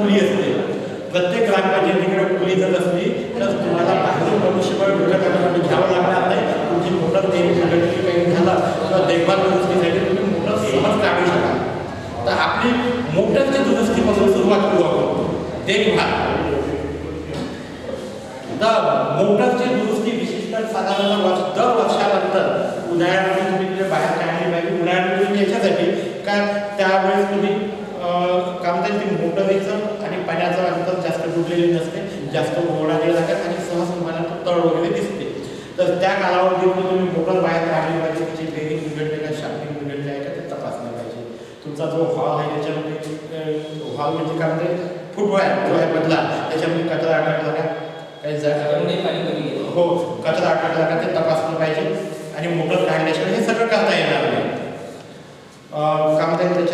Pulley असते. प्रत्येक ग्रामपंचायतीकडे pulley जर असली तर तुम्हाला बाहेरून मनुष्यबळ विकत घ्यावं लागणार नाही. तुमची मोटर देवी बिघडली काही झाला किंवा देखभाल दुरुस्तीसाठी तुम्ही मोटर सहज काढू शकाल. तर आपली मोटरची दुरुस्तीपासून सुरुवात करू आपण. देखभाल. तर मोटरची दुरुस्ती विशिष्ट साधारण वर्ष दर वर्षानंतर उन्हाळ्यामध्ये तुम्ही तिथे बाहेर काढली पाहिजे. उन्हाळ्यामध्ये तुम्ही याच्यासाठी का त्यावेळेस तुम्ही म्हणता येईल ते मोटरीचं आणि पाण्याचं अंतर जास्त डुबलेले नसते जास्त ओढा नाही लागत आणि सहज तुम्हाला तळ वगैरे दिसते. तर त्या कालावधीमध्ये तुम्ही मोटर बाहेर काढली पाहिजे त्याची बेरिंग बिघडले का शाफ्टिंग बिघडले आहे का ते तपासलं पाहिजे. तुमचा जो हॉल आहे त्याच्यामध्ये हॉल म्हणजे काय म्हणते फुटबॉल जो आहे मधला. त्याच्यामध्ये कचरा अडकला का? काही जागा कमी हो कचरा अडकला का ते तपासलं पाहिजे. आणि मोटर काढल्याशिवाय हे सगळं करता येणार नाही. येईल त्याच्या